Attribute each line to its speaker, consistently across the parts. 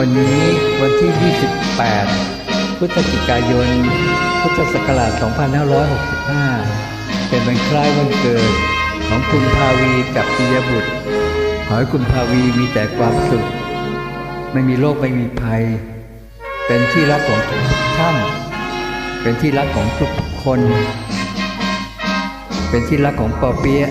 Speaker 1: วันนี้วันที่ 28 พฤศจิกายน พุทธศักราช 2565 เป็นวันคล้ายวันเกิดของคุณภาวีกับปิยบุตร ขอให้คุณภาวีมีแต่ความสุข ไม่มีโรคไม่มีภัย เป็นที่รักของทุกท่านเป็นที่รักของทุกคน เป็นที่รักของปอเปี๊ยะ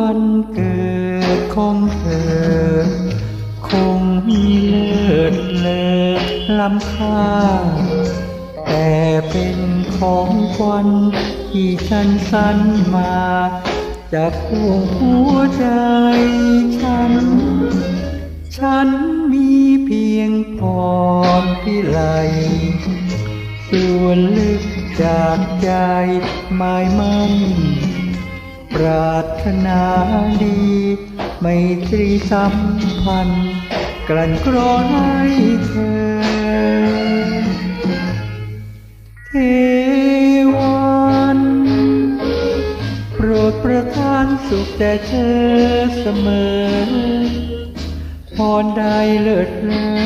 Speaker 1: วันเกิดของเธอ คงมีเลิศเลอล้ำค่า แต่เป็นของขวัญที่ฉันสรรมาจากหัวหัวใจฉัน ฉันมีเพียงพรพิไลส่วนลึกจากใจหมายมั่น รารถนาดี ไม่ตรีสัมพันธ์ กลั่นกรอให้เธอ เทวันโปรดประทานสุขแต่เธอเสมอ พรใดเลิศเลอ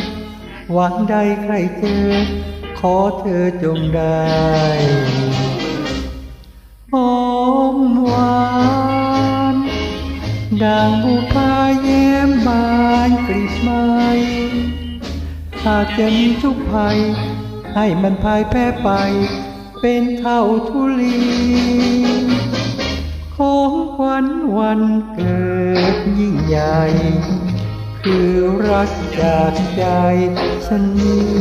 Speaker 1: หวังใดใครเจอ ขอเธอจงได้อมหวาน ดังบุพาแย้มบานกรีบไม้หากจะมีทุกภัย ให้มันพายแพ้ไป เป็นเท่าทุลีของขวัญวันเกิดยิ่งใหญ่ คือรักจากใจฉันนี้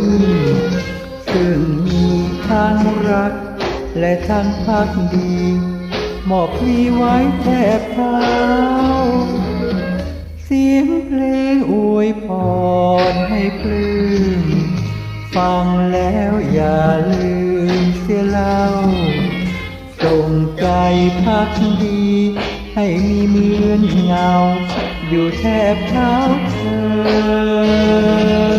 Speaker 1: ซึ่งมีทั้งรักและทั้งพักดี มอบมีไว้แทบเท้า เสียงเพลงอวยพรให้ปลื้มฟังแล้วอย่าลืมเสียเล่าส่งใจพักดี ให้มีเหมือนเงา อยู่แทบเท้าเธอ